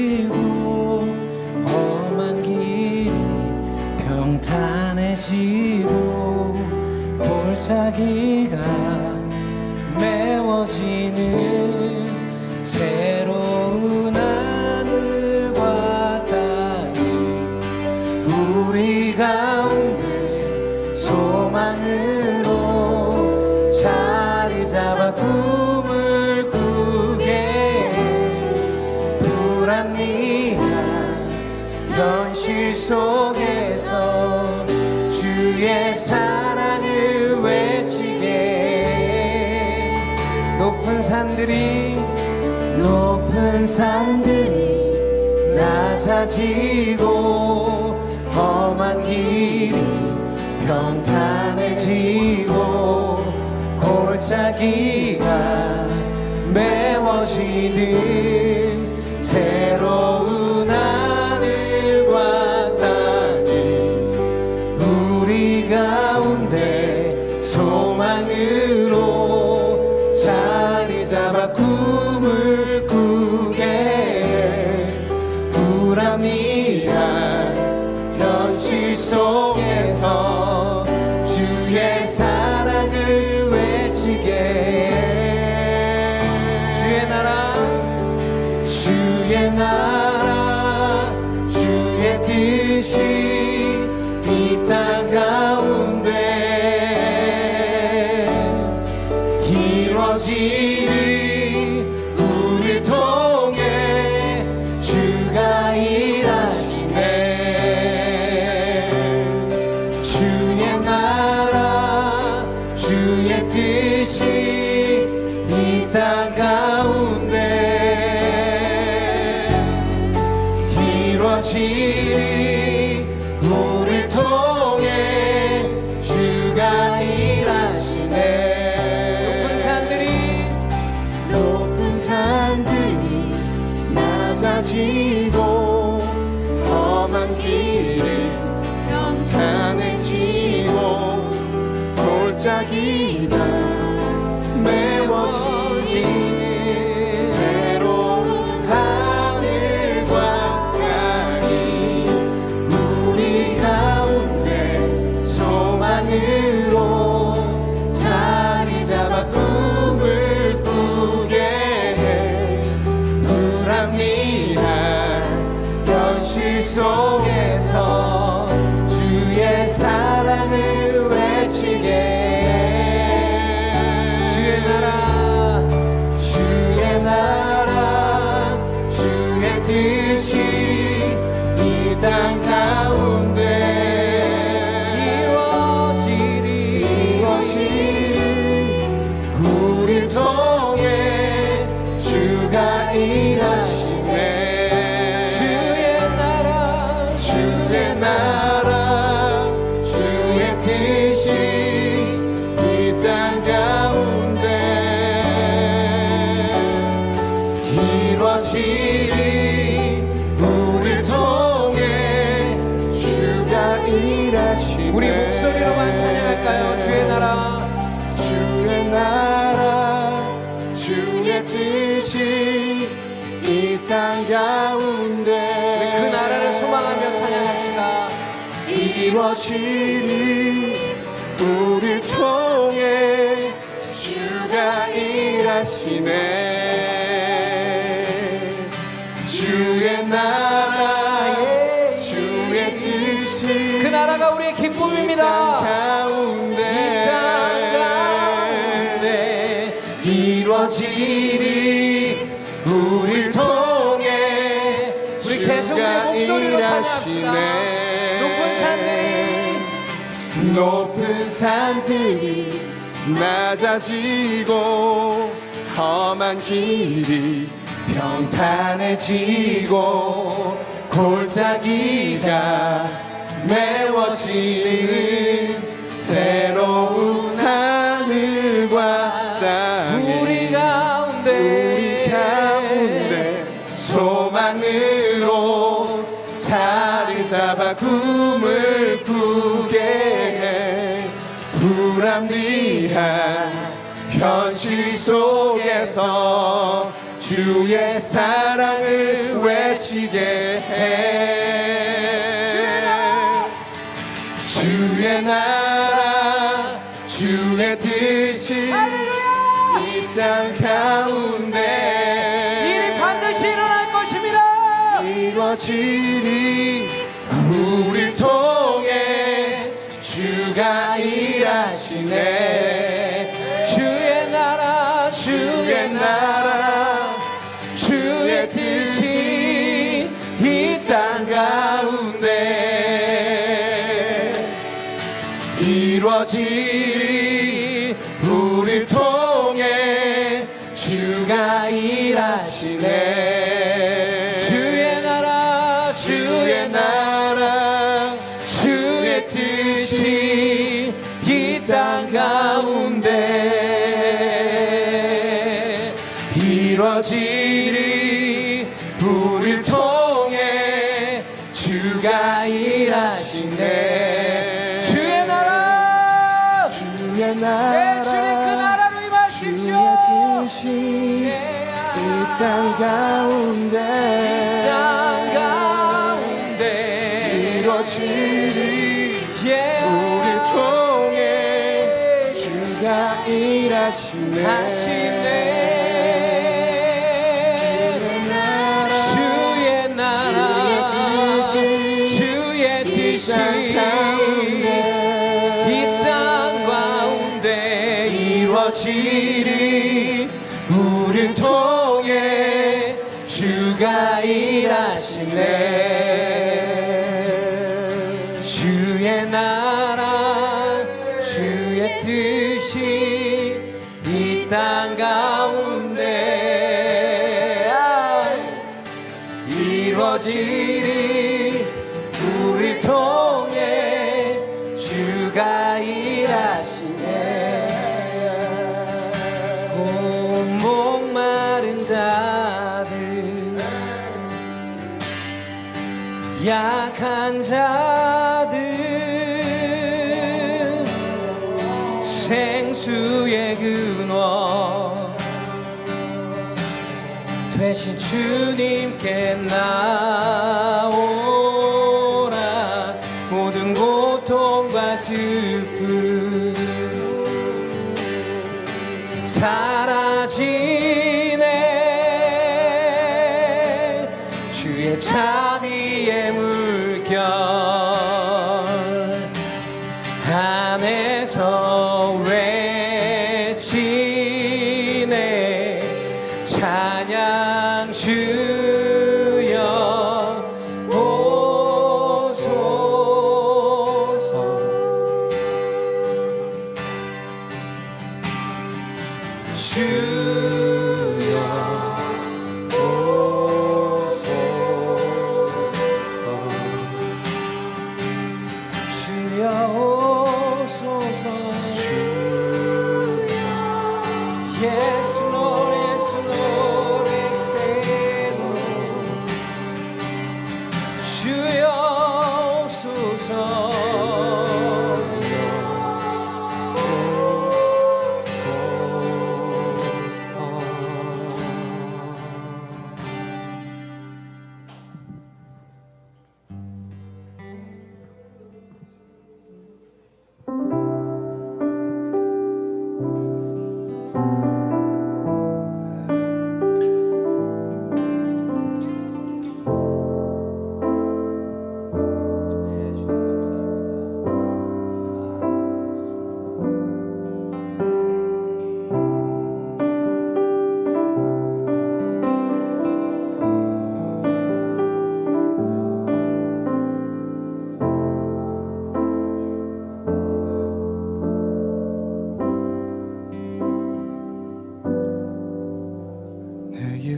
지고 험한 길이 평탄해지고 골짜기가 메워지는 새로운 하늘과 땅이 우리 가운데 소망을 속에서 주의 사랑을 외치게. 높은 산들이 높은 산들이 낮아지고 험한 길이 평탄해지고 골짜기가 메워지는 새로운 enche 이루어지니 우릴 통해 주가 일하시네. 주의 나라 예. 주의 뜻이 그 나라가 우리의 기쁨입니다. 높은 산들이 낮아지고 험한 길이 평탄해지고 골짜기가 메워지는 새로운 현실 속에서 주의 사랑을 외치게 해. 주의 나라 주의 뜻이 이 땅 가운데 일이 반드시 일어날 것입니다. 이루어지리 우릴 통해 주가 일하시네 이루어지리 우릴 통해 주가 일하시네. 주의 나라 주의 나라 주의 뜻이 이땅 하시네. 하시네 이루어지리 우리 통해 주가 일하시네. 온 목마른 자들 약한 자들 생수의 근원 되신 주님께 나 고통과 슬픔. 사라지네. 주의 자 주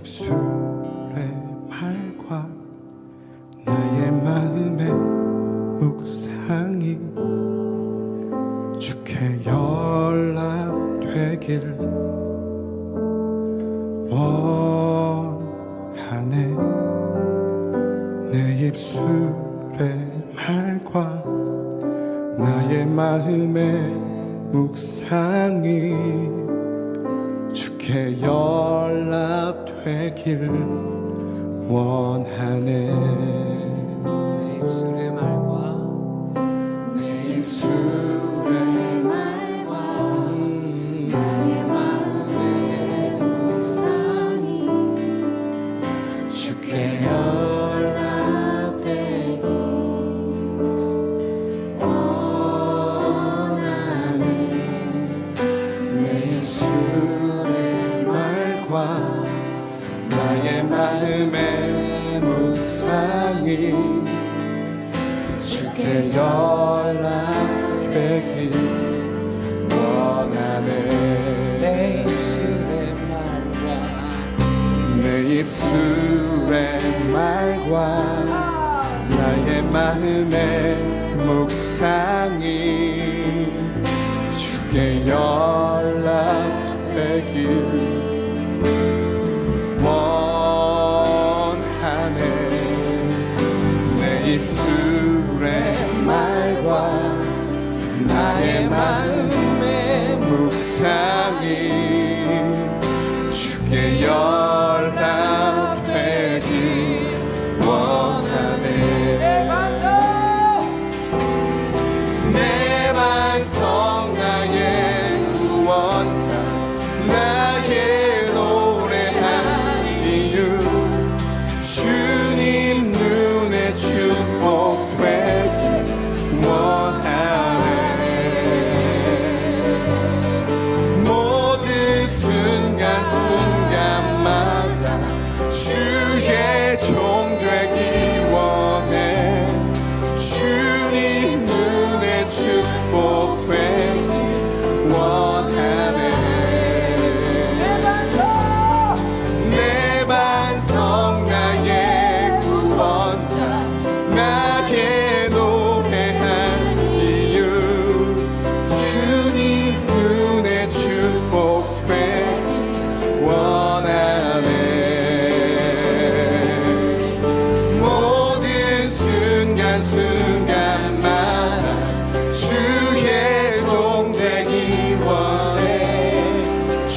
입술의 말 원하네. 내 입술의 말과 내 입술의 말. 주께 연락되기 원하네. 내 입술의 말과 내 입술의 말과 나의 마음의 묵상이 주께 연락되기 마음의 묵상이 주께 열나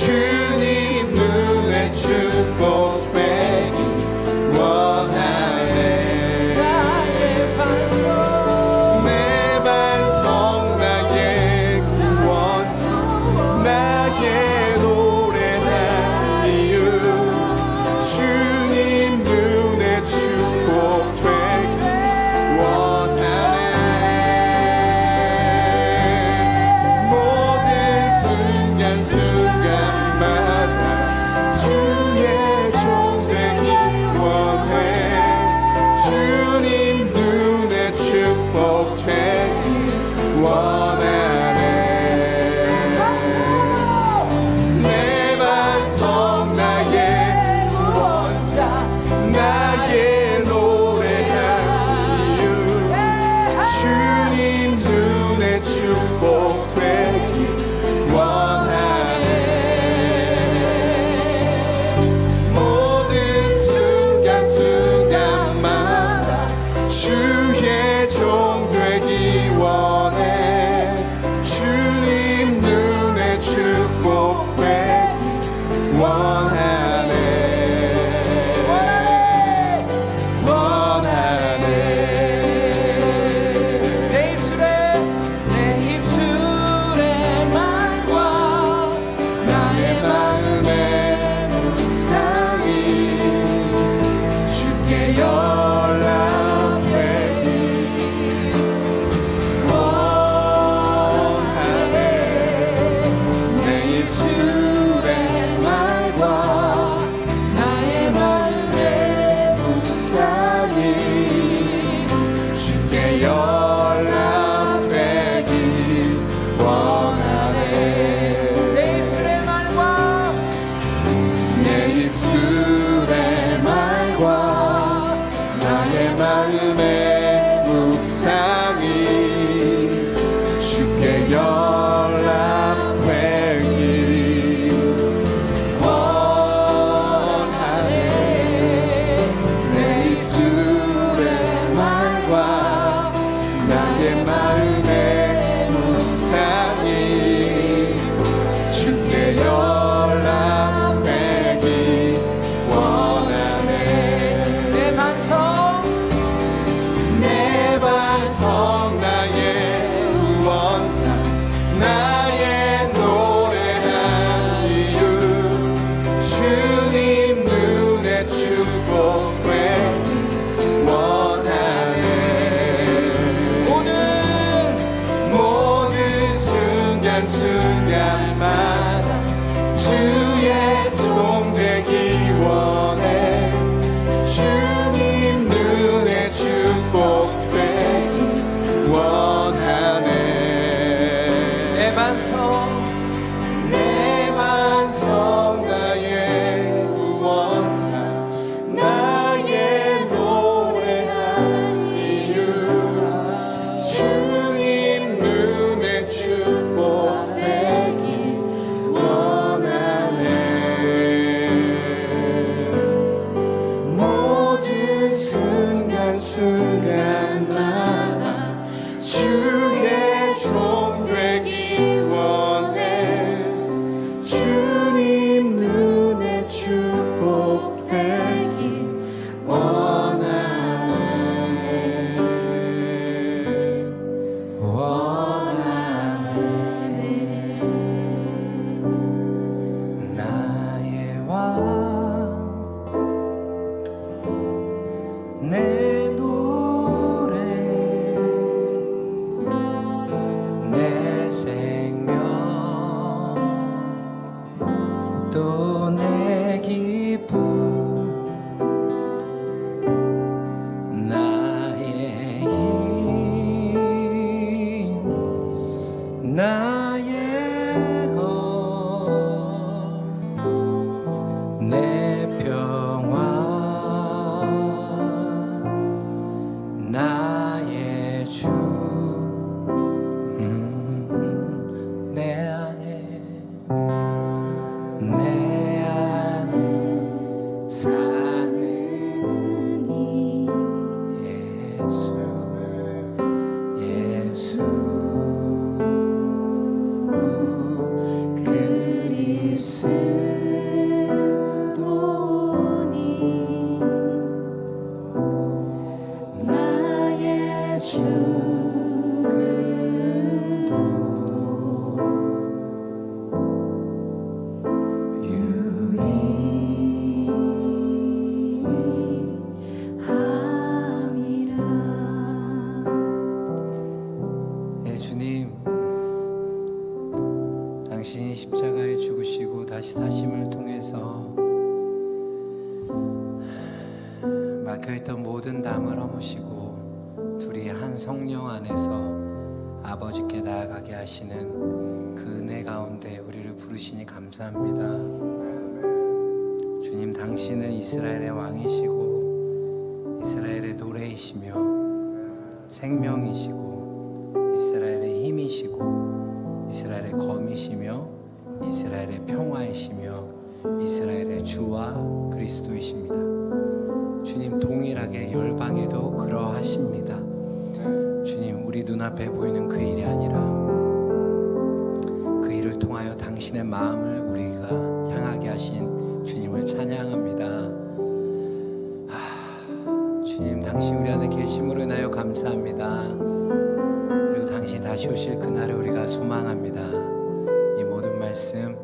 주님 눈에 춥고 hope of change. তো 당신이 십자가에 죽으시고 다시 사심을 통해서 막혀있던 모든 담을 허무시고 둘이 한 성령 안에서 아버지께 나아가게 하시는 그 은혜 가운데 우리를 부르시니 감사합니다. 주님, 당신은 이스라엘의 왕이시고 이스라엘의 노래이시며 생명이시고 검이시며 이스라엘의 평화이시며 이스라엘의 주와 그리스도이십니다. 주님 동일하게 열방에도 그러하십니다. 주님 우리 눈앞에 보이는 그 일이 아니라 그 일을 통하여 당신의 마음을 우리가 향하게 하신 주님을 찬양합니다. 아, 주님 당신 우리 안에 계심으로 인하여 감사합니다. 그리고 당신 다시 오실 그날을 우리가 소망합니다. 이모